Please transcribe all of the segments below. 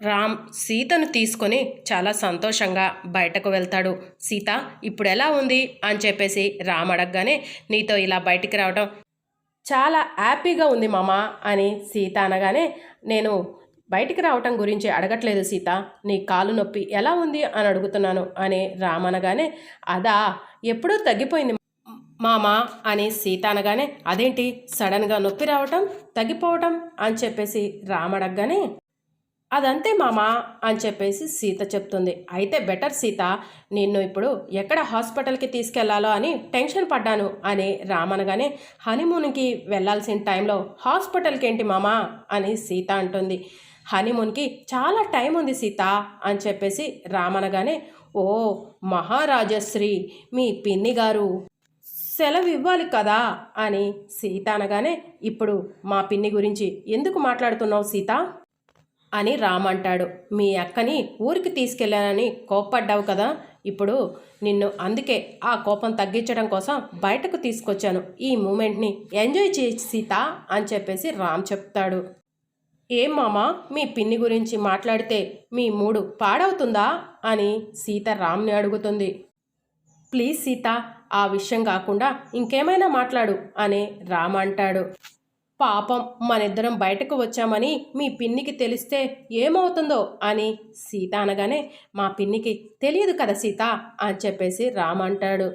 రామ్ సీతను తీసుకొని చాలా సంతోషంగా బయటకు వెళ్తాడు. సీత ఇప్పుడు ఎలా ఉంది? అని చెప్పేసి రామ్ అడగగానే నీతో ఇలా బయటికి రావడం చాలా హ్యాపీగా ఉంది మామ అని సీత అనగానే నేను బయటికి రావటం గురించి అడగట్లేదు సీత. నీ కాలు నొప్పి ఎలా ఉంది? అని అడుగుతున్నాను అని రామ్ అనగానే అదా ఎప్పుడూ తగ్గిపోయింది మామ అని సీత అనగానే అదేంటి? సడన్గా నొప్పి రావటం తగ్గిపోవటం? అని చెప్పేసి రామ్ అడగగానే అదంతే మామా అని చెప్పేసి సీత చెప్తుంది. అయితే బెటర్ సీత నిన్ను ఇప్పుడు ఎక్కడ హాస్పిటల్కి తీసుకెళ్ళాలో అని టెన్షన్ పడ్డాను అని రామనగానే హనీమూన్కి వెళ్ళాల్సిన టైంలో హాస్పిటల్కి ఏంటి మామా? అని సీత అంటుంది. హనీమూన్కి చాలా టైం ఉంది సీత అని చెప్పేసి రామనగానే ఓ మహారాజశ్రీ మీ పిన్ని గారు సెలవు ఇవ్వాలి కదా? అని సీత అనగానే ఇప్పుడు మా పిన్ని గురించి ఎందుకు మాట్లాడుతున్నావు సీత? అని రామ్ అంటాడు మీ అక్కని ఊరికి తీసుకెళ్ళానని కోప్పడ్డావు కదా? ఇప్పుడు నిన్ను అందుకే ఆ కోపం తగ్గించడం కోసం బయటకు తీసుకొచ్చాను. ఈ మూమెంట్ని ఎంజాయ్ చేసి సీత అని చెప్పేసి రామ్ చెప్తాడు. ఏం మామా? మీ పిన్ని గురించి మాట్లాడితే మీ మూడు పాడవుతుందా? అని సీత రామ్ని అడుగుతుంది. ప్లీజ్ సీత ఆ విషయం కాకుండా ఇంకేమైనా మాట్లాడు అని రామ్ అంటాడు. పాపం మనిద్దరం బయటకు వచ్చామని మీ పిన్నికి తెలిస్తే ఏమవుతుందో అని సీత అనగానే మా పిన్నికి తెలియదు కదా సీత అని చెప్పేసి రామ్ అంటాడు.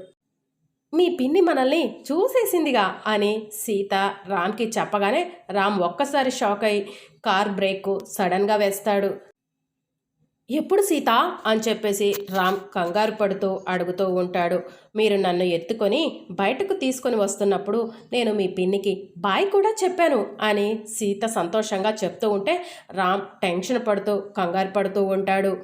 మీ పిన్ని మనల్ని చూసేసిందిగా అని సీత రామ్కి చెప్పగానే రామ్ ఒక్కసారి షాక్ అయి కార్ బ్రేక్ సడన్గా వేస్తాడు. ఎప్పుడు సీత? అని చెప్పేసి రామ్ కంగారు పడుతూ అడుగుతూ ఉంటాడు. మీరు నన్ను ఎత్తుకొని బయటకు తీసుకొని వస్తున్నప్పుడు నేను మీ పిన్నికి బాయ్ కూడా చెప్పాను అని సీత సంతోషంగా చెప్తూ ఉంటే రామ్ టెన్షన్ పడుతూ కంగారు పడుతూ ఉంటాడు.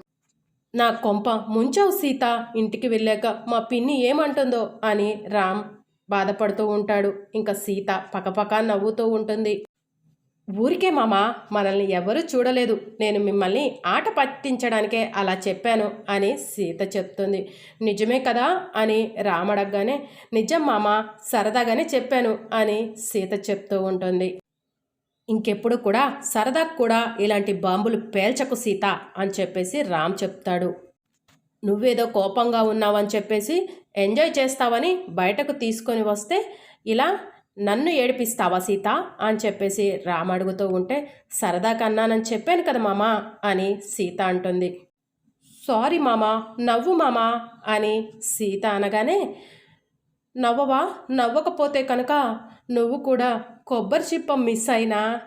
నా కొంప ముంచావు సీత ఇంటికి వెళ్ళాక మా పిన్ని ఏమంటుందో అని రామ్ బాధపడుతూ ఉంటాడు. ఇంకా సీత పకపక నవ్వుతూ ఉంటుంది. ఊరికే మామ మనల్ని ఎవరూ చూడలేదు. నేను మిమ్మల్ని ఆట పట్టించడానికే అలా చెప్పాను అని సీత చెప్తుంది. నిజమే కదా అని రామడగ్గానే నిజం మామ సరదాగానే చెప్పాను అని సీత చెప్తూ ఉంటుంది. ఇంకెప్పుడు కూడా సరదా కూడా ఇలాంటి బాంబులు పేల్చకు సీత అని చెప్పేసి రామ్ చెప్తాడు. నువ్వేదో కోపంగా ఉన్నావని చెప్పేసి ఎంజాయ్ చేస్తావని బయటకు తీసుకొని వస్తే ఇలా నన్ను ఏడిపిస్తావా సీత? అని చెప్పేసి రామ్ అడుగుతూ ఉంటే సరదా కన్నానని చెప్పాను కదా మామా అని సీత అంటుంది. సారీ మామా నవ్వు మామా అని సీత అనగానే నవ్వవా నవ్వకపోతే కనుక నువ్వు కూడా కొబ్బరి చిప్ప మిస్ అయినా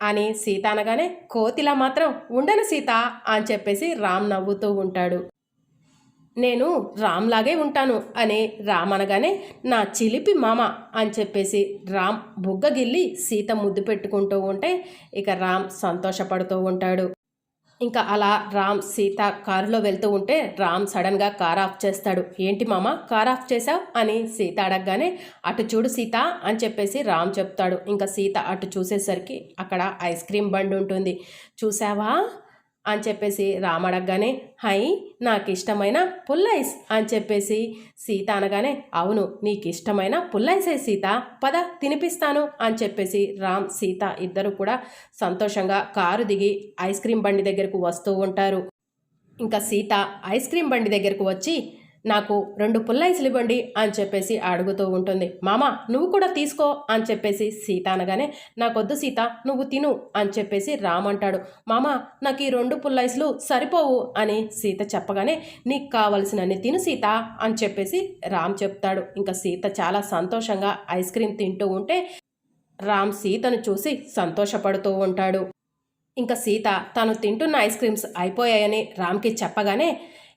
అని సీత అనగానే కోతిలా మాత్రం ఉండను సీత అని చెప్పేసి రామ్ నవ్వుతూ ఉంటాడు. నేను రామ్లాగే ఉంటాను అని రామ్ అనగానే నా చిలిపి మామ అని చెప్పేసి రామ్ బుగ్గగిల్లి సీత ముద్దు పెట్టుకుంటూ ఉంటే ఇక రామ్ సంతోషపడుతూ ఉంటాడు. ఇంకా అలా రామ్ సీత కారులో వెళ్తూ ఉంటే రామ్ సడన్గా కార్ ఆఫ్ చేస్తాడు. ఏంటి మామ కార్ ఆఫ్ చేశావు? అని సీత అడగగానే అటు చూడు సీత అని చెప్పేసి రామ్ చెప్తాడు. ఇంకా సీత అటు చూసేసరికి అక్కడ ఐస్ క్రీమ్ బండి ఉంటుంది. చూసావా? అని చెప్పేసి రామ్ అడగగానే హై నాకు ఇష్టమైన పుల్లైస్ అని చెప్పేసి సీత అనగానే అవును నీకు ఇష్టమైన పుల్లైసే సీత పద తినిపిస్తాను అని చెప్పేసి రామ్ సీత ఇద్దరు కూడా సంతోషంగా కారు దిగి ఐస్ క్రీమ్ బండి దగ్గరకు వస్తూ ఉంటారు. ఇంకా సీత ఐస్ క్రీమ్ బండి దగ్గరకు వచ్చి నాకు రెండు పుల్లైసులు ఇవ్వండి అని చెప్పేసి అడుగుతూ ఉంటుంది. మామ నువ్వు కూడా తీసుకో అని చెప్పేసి సీత అనగానే నాకొద్దు సీత నువ్వు తిను అని చెప్పేసి రామ్ అంటాడు. మామ నాకు ఈ రెండు పుల్లైసులు సరిపోవు అని సీత చెప్పగానే నీకు కావలసినన్ని తిను సీత అని చెప్పేసి రామ్ చెప్తాడు. ఇంకా సీత చాలా సంతోషంగా ఐస్ క్రీమ్ తింటూ ఉంటే రామ్ సీతను చూసి సంతోషపడుతూ ఉంటాడు. ఇంకా సీత తను తింటున్న ఐస్ క్రీమ్స్ అయిపోయాయని రామ్కి చెప్పగానే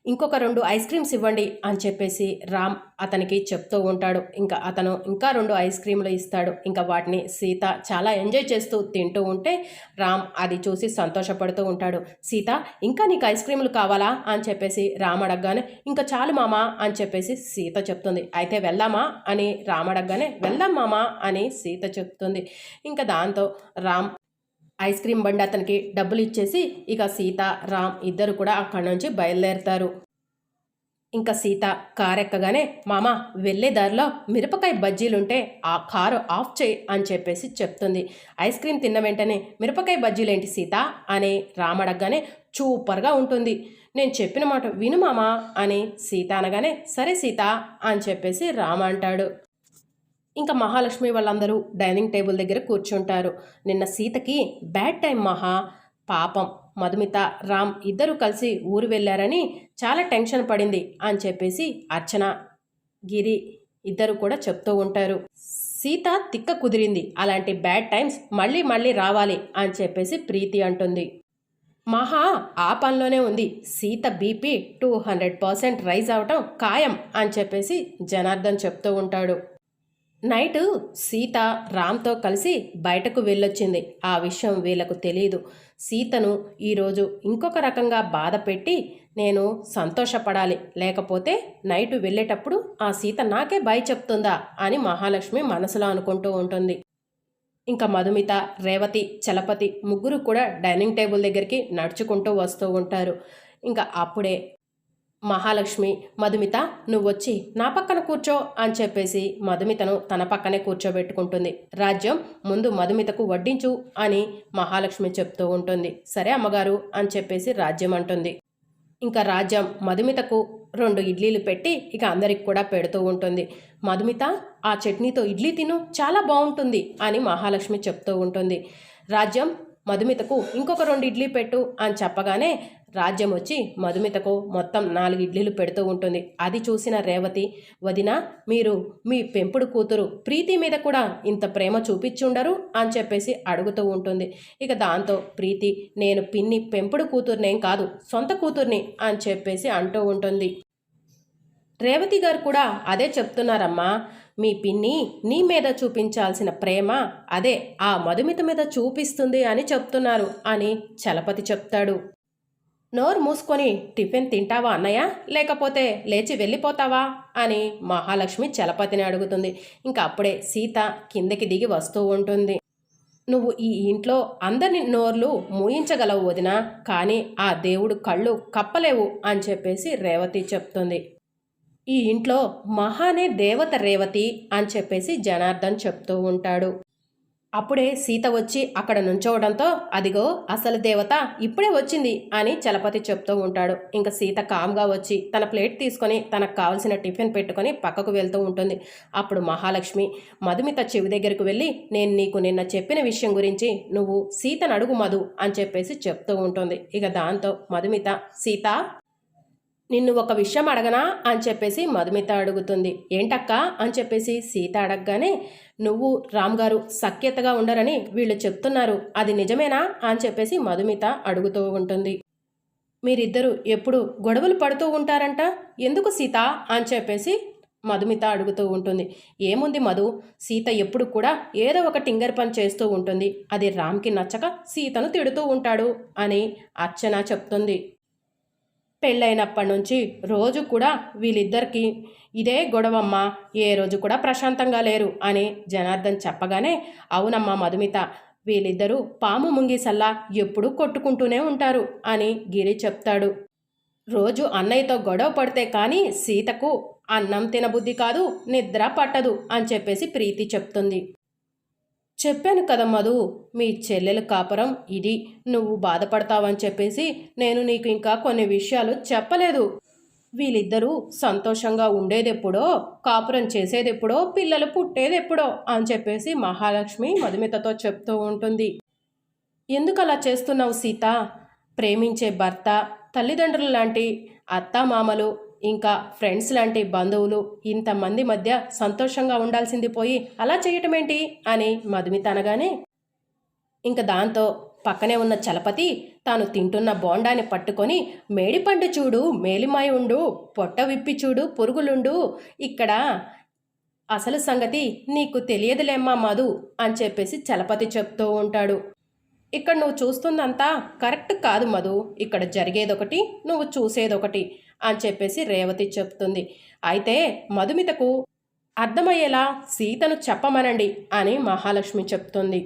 ఇంకొక రెండు ఐస్ క్రీమ్స్ ఇవ్వండి అని చెప్పేసి రామ్ అతనికి చెప్తూ ఉంటాడు. ఇంకా అతను ఇంకా రెండు ఐస్ క్రీమ్లు ఇస్తాడు. ఇంకా వాటిని సీత చాలా ఎంజాయ్ చేస్తూ తింటూ ఉంటే రామ్ అది చూసి సంతోషపడుతూ ఉంటాడు. సీత ఇంకా నీకు ఐస్ క్రీములు కావాలా? అని చెప్పేసి రామ్ అడగగానే ఇంకా చాలు మామా అని చెప్పేసి సీత చెప్తుంది. అయితే వెళ్దామా? అని రామ్ అడగగానే వెళ్దాం మామా అని సీత చెప్తుంది. ఇంకా దాంతో రామ్ ఐస్ క్రీమ్ బండి అతనికి డబ్బులు ఇచ్చేసి ఇక సీత రామ్ ఇద్దరు కూడా అక్కడి నుంచి బయలుదేరుతారు. ఇంకా సీత కారు ఎక్కగానే మామ వెళ్ళే దారిలో మిరపకాయ బజ్జీలుంటే ఆ కారు ఆఫ్ చేయి అని చెప్పేసి చెప్తుంది. ఐస్ క్రీమ్ తిన్న వెంటనే మిరపకాయ బజ్జీలేంటి సీత? అని రామ్ అడగగానే సూపర్గా ఉంటుంది. నేను చెప్పిన మాట విను మామ అని సీత అనగానే సరే సీత అని చెప్పేసి రామ అంటాడు. ఇంకా మహాలక్ష్మి వాళ్ళందరూ డైనింగ్ టేబుల్ దగ్గర కూర్చుంటారు. నిన్న సీతకి బ్యాడ్ టైం మహా. పాపం మధుమిత రామ్ ఇద్దరు కలిసి ఊరు వెళ్ళారని చాలా టెన్షన్ పడింది అని చెప్పేసి అర్చన గిరి ఇద్దరు కూడా చెప్తూ ఉంటారు. సీత తిక్క కుదిరింది. అలాంటి బ్యాడ్ టైమ్స్ మళ్ళీ మళ్ళీ రావాలి అని చెప్పేసి ప్రీతి అంటుంది. మహా ఆ పనిలోనే ఉంది. Seetha BP two hundred percent rise అవటం ఖాయం అని చెప్పేసి జనార్దన్ చెప్తూ ఉంటాడు. నైట్ సీత రామ్తో కలిసి బయటకు వెళ్ళొచ్చింది. ఆ విషయం వీళ్ళకు తెలియదు సీతను ఈరోజు ఇంకొక రకంగా బాధ పెట్టి నేను సంతోషపడాలి. లేకపోతే నైట్ వెళ్ళేటప్పుడు ఆ సీత నాకే బాయ్ చెప్తుందా అని మహాలక్ష్మి మనసులో అనుకుంటూ ఉంటుంది. ఇంకా మధుమిత రేవతి చలపతి ముగ్గురు కూడా డైనింగ్ టేబుల్ దగ్గరికి నడుచుకుంటూ వస్తూ ఉంటారు. ఇంకా అప్పుడే మహాలక్ష్మి మధుమిత నువ్వు వచ్చి నా పక్కన కూర్చో అని చెప్పేసి మధుమితను తన పక్కనే కూర్చోబెట్టుకుంటుంది. రాజ్యం ముందు మధుమితకు వడ్డించు అని మహాలక్ష్మి చెప్తూ ఉంటుంది. సరే అమ్మగారు అని చెప్పేసి రాజ్యం అంటుంది. ఇంకా రాజ్యం మధుమితకు రెండు ఇడ్లీలు పెట్టి ఇక అందరికి కూడా పెడుతూ ఉంటుంది. మధుమిత ఆ చట్నీతో ఇడ్లీ తిను చాలా బాగుంటుంది అని మహాలక్ష్మి చెప్తూ ఉంటుంది. రాజ్యం మధుమితకు ఇంకొక రెండు ఇడ్లీ పెట్టు అని చెప్పగానే రాజ్యం వచ్చి మధుమితకు మొత్తం నాలుగు ఇడ్లీలు పెడుతూ ఉంటుంది. అది చూసిన రేవతి వదిన మీరు మీ పెంపుడు కూతురు ప్రీతి మీద కూడా ఇంత ప్రేమ చూపించుండరు అని చెప్పేసి అడుగుతూ ఉంటుంది. ఇక దాంతో ప్రీతి నేను పిన్ని పెంపుడు కూతుర్నేం కాదు సొంత కూతుర్ని అని చెప్పేసి అంటూ ఉంటుంది. రేవతి గారు కూడా అదే చెప్తున్నారమ్మా మీ పిన్ని నీ మీద చూపించాల్సిన ప్రేమ అదే ఆ మధుమిత మీద చూపిస్తుంది అని చెప్తున్నారు అని చలపతి చెప్తాడు. నోరు మూసుకొని టిఫిన్ తింటావా అన్నయ్య? లేకపోతే లేచి వెళ్ళిపోతావా? అని మహాలక్ష్మి చలపతిని అడుగుతుంది. ఇంకా అప్పుడే సీత కిందకి దిగి వస్తూ ఉంటుంది. నువ్వు ఈ ఇంట్లో అందరిని నోర్లు మూయించగలవు వదినా కానీ ఆ దేవుడు కళ్ళు కప్పలేవు అని చెప్పేసి రేవతి చెప్తుంది. ఈ ఇంట్లో మహానే దేవత రేవతి అని చెప్పేసి జనార్దన్ చెప్తూ ఉంటాడు. అప్పుడే సీత వచ్చి అక్కడ నుంచోవడంతో అదిగో అసలు దేవత ఇప్పుడే వచ్చింది అని చలపతి చెప్తూ ఉంటాడు. ఇంకా సీత కామ్గా వచ్చి తన ప్లేట్ తీసుకొని తనకు కావలసిన టిఫిన్ పెట్టుకొని పక్కకు వెళ్తూ ఉంటుంది. అప్పుడు మహాలక్ష్మి మధుమిత చెవి దగ్గరకు వెళ్ళి నేను నీకు నిన్న చెప్పిన విషయం గురించి నువ్వు సీతను అడుగు మధు అని చెప్పేసి చెప్తూ ఉంటుంది. ఇక దాంతో మధుమిత సీత నిన్ను ఒక విషయం అడగనా అని చెప్పేసి మధుమిత అడుగుతుంది. ఏంటక్క అని చెప్పేసి సీత అడగగానే నువ్వు రామ్ గారు సఖ్యతగా ఉండరని వీళ్ళు చెప్తున్నారు. అది నిజమేనా అని చెప్పేసి మధుమిత అడుగుతూ ఉంటుంది. మీరిద్దరూ ఎప్పుడు గొడవలు పడుతూ ఉంటారంట? ఎందుకు సీత అని చెప్పేసి మధుమిత అడుగుతూ ఉంటుంది. ఏముంది మధు? సీత ఎప్పుడు కూడా ఏదో ఒక టింగర్ పని చేస్తూ ఉంటుంది. అది రామ్కి నచ్చక సీతను తిడుతూ ఉంటాడు అని అర్చన చెప్తుంది. పెళ్ళైనప్పటి నుంచి రోజు కూడా వీళ్ళిద్దరికీ ఇదే గొడవమ్మ ఏ రోజు కూడా ప్రశాంతంగా లేరు అని జనార్దన్ చెప్పగానే అవునమ్మా మధుమిత వీళ్ళిద్దరూ పాము ముంగిసల్లా ఎప్పుడూ కొట్టుకుంటూనే ఉంటారు అని గిరి చెప్తాడు. రోజు అన్నయ్యతో గొడవ పడితే కానీ సీతకు అన్నం తినబుద్ధి కాదు నిద్ర పట్టదు అని చెప్పేసి ప్రీతి చెప్తుంది. చెప్పాను కదా మధు మీ చెల్లెలు కాపురం ఇది. నువ్వు బాధపడతావని చెప్పేసి నేను నీకు ఇంకా కొన్ని విషయాలు చెప్పలేదు. వీళ్ళిద్దరూ సంతోషంగా ఉండేదెప్పుడో కాపురం చేసేదెప్పుడో పిల్లలు పుట్టేదెప్పుడో అని చెప్పేసి మహాలక్ష్మి మధుమితతో చెప్తూ ఉంటుంది. ఎందుకు అలా చేస్తున్నావు సీత? ప్రేమించే భర్త తల్లిదండ్రులు లాంటి అత్తామామలు ఇంకా ఫ్రెండ్స్ లాంటి బంధువులు ఇంతమంది మధ్య సంతోషంగా ఉండాల్సింది పోయి అలా చేయటం ఏంటి అని మధుమిత అనగానే ఇంక దాంతో పక్కనే ఉన్న చలపతి తాను తింటున్న బోండాన్ని పట్టుకొని మేడిపండు చూడు మేలిమాయి ఉండు పొట్ట విప్పి చూడు పురుగులుండు ఇక్కడ అసలు సంగతి నీకు తెలియదులేమ్మా మధు అని చెప్పేసి చలపతి చెప్తూ ఉంటాడు. ఇక్కడ నువ్వు చూస్తుందంతా కరెక్ట్ కాదు మధు. ఇక్కడ జరిగేదొకటి నువ్వు చూసేదొకటి అని చెప్పేసి రేవతి చెప్తుంది. అయితే మధుమితకు అర్థమయ్యేలా సీతను చెప్పమనండి అని మహాలక్ష్మి చెప్తుంది.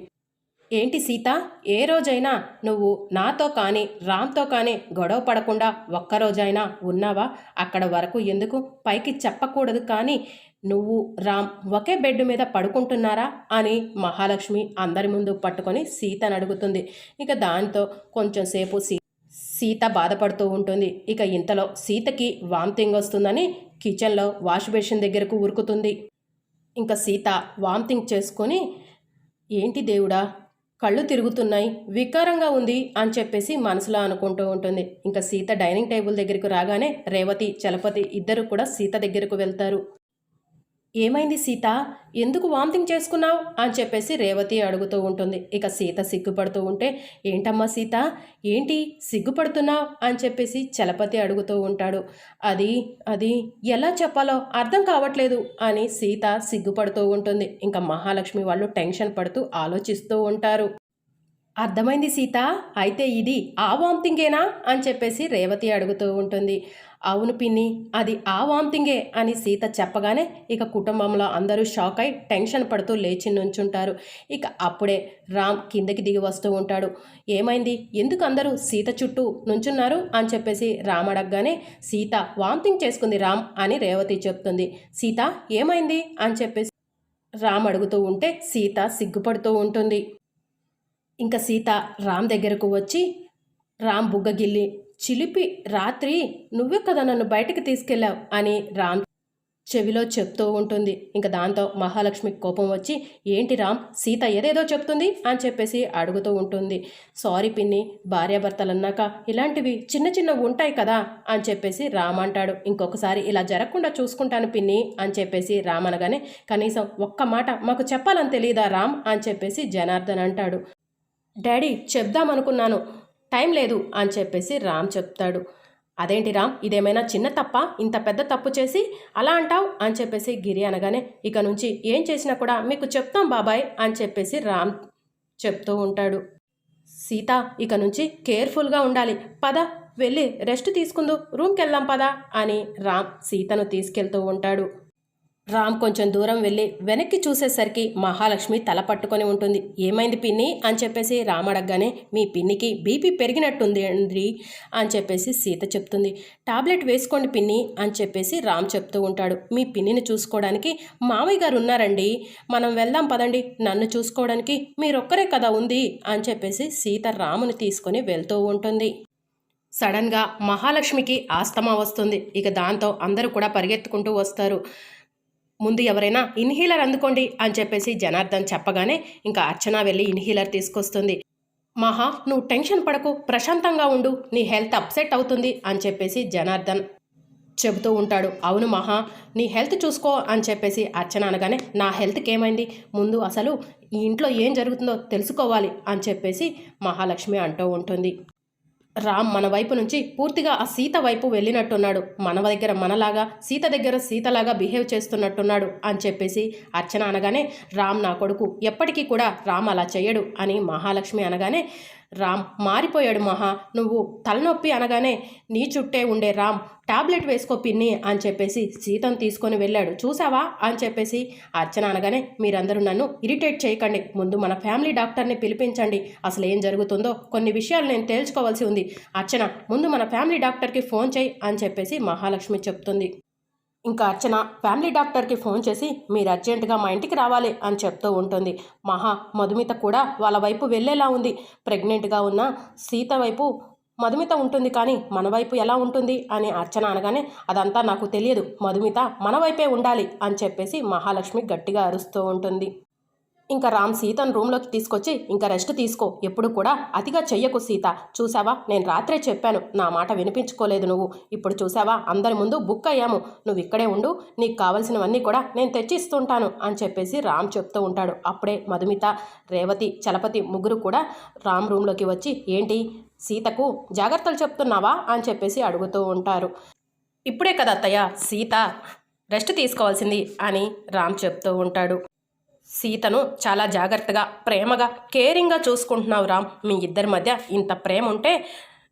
ఏంటి సీత ఏ రోజైనా నువ్వు నాతో కానీ రామ్తో కానీ గొడవ పడకుండా ఒక్కరోజైనా ఉన్నావా? అక్కడ వరకు ఎందుకు? పైకి చెప్పకూడదు కానీ నువ్వు రామ్ ఒకే బెడ్ మీద పడుకుంటున్నారా అని మహాలక్ష్మి అందరి ముందు పట్టుకొని సీతను అడుగుతుంది. ఇక దాంతో కొంచెం సేపు సీ సీత బాధపడుతూ ఉంటుంది. ఇక ఇంతలో సీతకి వామిటింగ్ వస్తుందని కిచెన్లో వాష్ బేసిన్ దగ్గరకు ఉరుకుతుంది. ఇంకా సీత వామిటింగ్ చేసుకొని ఏంటి దేవుడా కళ్ళు తిరుగుతున్నాయి వికారంగా ఉంది అని చెప్పేసి మనసులో అనుకుంటూ ఉంటుంది. ఇంకా సీత డైనింగ్ టేబుల్ దగ్గరకు రాగానే రేవతి చలపతి ఇద్దరు కూడా సీత దగ్గరకు వెళ్తారు. ఏమైంది సీత? ఎందుకు వామిటింగ్ చేసుకున్నావు? అని చెప్పేసి రేవతి అడుగుతూ ఉంటుంది. ఇక సీత సిగ్గుపడుతూ ఉంటే ఏంటమ్మా సీత? ఏంటి? సిగ్గుపడుతున్నావు? అని చెప్పేసి చలపతి అడుగుతూ ఉంటాడు. అది అది ఎలా చెప్పాలో అర్థం కావట్లేదు అని సీత సిగ్గుపడుతూ ఉంటుంది. ఇంకా మహాలక్ష్మి వాళ్ళు టెన్షన్ పడుతూ ఆలోచిస్తూ ఉంటారు. అర్థమైంది సీత? అయితే ఇది ఆ వామిటింగేనా? అని చెప్పేసి రేవతి అడుగుతూ ఉంటుంది. అవును పిన్ని అది ఆ వాంతింగే అని సీత చెప్పగానే ఇక కుటుంబంలో అందరూ షాక్ అయి టెన్షన్ పడుతూ లేచి నుంచుంటారు. ఇక అప్పుడే రామ్ కిందకి దిగి వస్తూ ఉంటాడు. ఏమైంది? ఎందుకు అందరూ సీత చుట్టూ నుంచున్నారు? అని చెప్పేసి రామ్ అడగగానే సీత వామిటింగ్ చేసుకుంది రామ్ అని రేవతి చెప్తుంది. సీత ఏమైంది? అని చెప్పేసి రామ్ అడుగుతూ ఉంటే సీత సిగ్గుపడుతూ ఉంటుంది. ఇంకా సీత రామ్ దగ్గరకు వచ్చి రామ్ బుగ్గగిల్లి చిలిపి రాత్రి నువ్వే కదా నన్ను బయటకు తీసుకెళ్ళావు అని రామ్ చెవిలో చెప్తూ ఉంటుంది. ఇంకా దాంతో మహాలక్ష్మికి కోపం వచ్చి ఏంటి రామ్ సీత ఏదేదో చెప్తుంది అని చెప్పేసి అడుగుతూ ఉంటుంది. సారీ పిన్ని భార్యాభర్తలు అన్నాక ఇలాంటివి చిన్న చిన్న ఉంటాయి కదా అని చెప్పేసి రామ్ అంటాడు. ఇంకొకసారి ఇలా జరగకుండా చూసుకుంటాను పిన్ని అని చెప్పేసి రామ్ అనగానే కనీసం ఒక్క మాట మాకు చెప్పాలని తెలియదా రామ్ అని చెప్పేసి జనార్దన్ అంటాడు. డాడీ చెప్దామనుకున్నాను. టైం లేదు అని చెప్పేసి రామ్ చెప్తాడు. అదేంటి రామ్ ఇదేమైనా చిన్న తప్ప? ఇంత పెద్ద తప్పు చేసి అలా అంటావు? అని చెప్పేసి గిరి అనగానే ఇక నుంచి ఏం చేసినా కూడా మీకు చెప్తాం బాబాయ్ అని చెప్పేసి రామ్ చెప్తూ ఉంటాడు. సీత ఇక నుంచి కేర్ఫుల్గా ఉండాలి. పద వెళ్ళి రెస్ట్ తీసుకుందు. రూమ్కి వెళ్దాం పదా అని రామ్ సీతను తీసుకెళ్తూ ఉంటాడు. రామ్ కొంచెం దూరం వెళ్ళి వెనక్కి చూసేసరికి మహాలక్ష్మి తల పట్టుకొని ఉంటుంది. ఏమైంది పిన్ని? అని చెప్పేసి రామ్ అడగగానే మీ పిన్నికి బీపీ పెరిగినట్టుంది అండి అని చెప్పేసి సీత చెప్తుంది. టాబ్లెట్ వేసుకోండి పిన్ని అని చెప్పేసి రామ్ చెప్తూ ఉంటాడు. మీ పిన్నిని చూసుకోవడానికి మావయ్య గారు ఉన్నారండి. మనం వెళ్దాం పదండి. నన్ను చూసుకోవడానికి మీరొక్కరే కదా ఉంది అని చెప్పేసి సీత రాముని తీసుకొని వెళ్తూ ఉంటుంది. సడన్గా మహాలక్ష్మికి ఆస్తమా వస్తుంది. ఇక దాంతో అందరూ కూడా పరిగెత్తుకుంటూ వస్తారు. ముందు ఎవరైనా ఇన్హీలర్ అందుకోండి అని చెప్పేసి జనార్దన్ చెప్పగానే ఇంకా అర్చన వెళ్ళి ఇన్హీలర్ తీసుకొస్తుంది. మహా నువ్వు టెన్షన్ పడకు ప్రశాంతంగా ఉండు నీ హెల్త్ అప్సెట్ అవుతుంది అని చెప్పేసి జనార్దన్ చెబుతూ ఉంటాడు. అవును మహా నీ హెల్త్ చూసుకో అని చెప్పేసి అర్చన అనగానే నా హెల్త్కి ఏమైంది? ముందు అసలు ఈ ఇంట్లో ఏం జరుగుతుందో తెలుసుకోవాలి అని చెప్పేసి మహాలక్ష్మి అంటూ ఉంటుంది. రామ్ మన వైపు నుంచి పూర్తిగా ఆ సీత వైపు వెళ్ళినట్టున్నాడు. మన దగ్గర మనలాగా సీత దగ్గర సీతలాగా బిహేవ్ చేస్తున్నట్టున్నాడు అని చెప్పేసి అర్చన అనగానే రామ్ నా కొడుకు ఎప్పటికీ కూడా రామ్ అలా చేయడు అని మహాలక్ష్మి అనగానే రామ్ మారిపోయాడు మహా. నువ్వు తలనొప్పి అనగానే నీ చుట్టే ఉండే రామ్ టాబ్లెట్ వేసుకో పిన్ని అని చెప్పేసి సీతను తీసుకొని వెళ్ళాడు. చూసావా అని చెప్పేసి అర్చన అనగానే మీరందరూ నన్ను ఇరిటేట్ చేయకండి. ముందు మన ఫ్యామిలీ డాక్టర్ని పిలిపించండి. అసలు ఏం జరుగుతుందో కొన్ని విషయాలు నేను తేల్చుకోవాల్సి ఉంది. అర్చన ముందు మన ఫ్యామిలీ డాక్టర్కి ఫోన్ చేయి అని చెప్పేసి మహాలక్ష్మి చెప్తుంది. ఇంకా అర్చన ఫ్యామిలీ డాక్టర్కి ఫోన్ చేసి మీరు అర్జెంటుగా మా ఇంటికి రావాలి అని చెప్తూ ఉంటుంది. మహా మధుమిత కూడా వాళ్ళ వైపు వెళ్ళేలా ఉంది. ప్రెగ్నెంట్గా ఉన్న సీత వైపు మధుమిత ఉంటుంది కానీ మన వైపు ఎలా ఉంటుంది అని అర్చన అనగానే అదంతా నాకు తెలియదు. మధుమిత మన వైపే ఉండాలి అని చెప్పేసి మహాలక్ష్మి గట్టిగా అరుస్తూ ఉంటుంది. ఇంకా రామ్ సీతను రూమ్లోకి తీసుకొచ్చి ఇంకా రెస్ట్ తీసుకో ఎప్పుడు కూడా అతిగా చెయ్యకు సీత. చూసావా? నేను రాత్రే చెప్పాను. నా మాట వినిపించుకోలేదు నువ్వు. ఇప్పుడు చూసావా? అందరి ముందు బుక్ అయ్యాము. నువ్వు ఇక్కడే ఉండు. నీకు కావలసినవన్నీ కూడా నేను తెచ్చిస్తుంటాను అని చెప్పేసి రామ్ చెప్తూ ఉంటాడు. అప్పుడే మధుమిత రేవతి చలపతి ముగ్గురు కూడా రామ్ రూమ్లోకి వచ్చి ఏంటి? సీతకు జాగ్రత్తలు చెప్తున్నావా? అని చెప్పేసి అడుగుతూ ఉంటారు. ఇప్పుడే కదా అత్తయ్య. సీత రెస్ట్ తీసుకోవాల్సింది అని రామ్ చెప్తూ ఉంటాడు. సీతను చాలా జాగ్రత్తగా ప్రేమగా కేరింగ్గా చూసుకుంటున్నావు రామ్. మీ ఇద్దరి మధ్య ఇంత ప్రేమ ఉంటే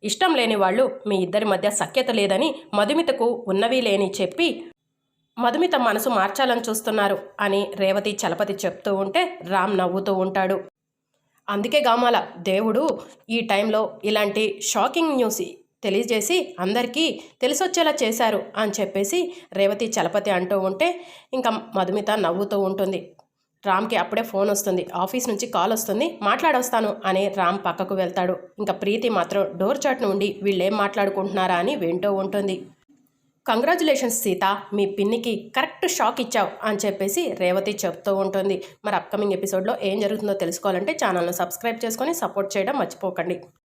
ఇష్టం లేని వాళ్ళు మీ ఇద్దరి మధ్య సఖ్యత లేదని మధుమితకు ఉన్నవి లేని చెప్పి మధుమిత మనసు మార్చాలని చూస్తున్నారు అని రేవతి చలపతి చెప్తూ ఉంటే రామ్ నవ్వుతూ ఉంటాడు. అందుకే గామాల దేవుడు ఈ టైంలో ఇలాంటి షాకింగ్ న్యూస్ తెలియజేసి అందరికీ తెలిసొచ్చేలా చేశారు అని చెప్పేసి రేవతి చలపతి అంటూ ఉంటే ఇంకా మధుమిత నవ్వుతూ ఉంటుంది. రామ్కి అప్పుడే ఫోన్ వస్తుంది. ఆఫీస్ నుంచి కాల్ వస్తుంది. మాట్లాడొస్తాను అని రామ్ పక్కకు వెళ్తాడు. ఇంకా ప్రీతి మాత్రం డోర్ చాట్ నుండి వీళ్ళేం మాట్లాడుకుంటున్నారా అని వింటూ ఉంటుంది. కంగ్రాచులేషన్స్ సీత మీ పిన్నికి కరెక్ట్ షాక్ ఇచ్చావు అని చెప్పేసి రేవతి చెప్తూ ఉంటుంది. మరి అప్కమింగ్ ఎపిసోడ్లో ఏం జరుగుతుందో తెలుసుకోవాలంటే ఛానల్ను సబ్స్క్రైబ్ చేసుకొని సపోర్ట్ చేయడం మర్చిపోకండి.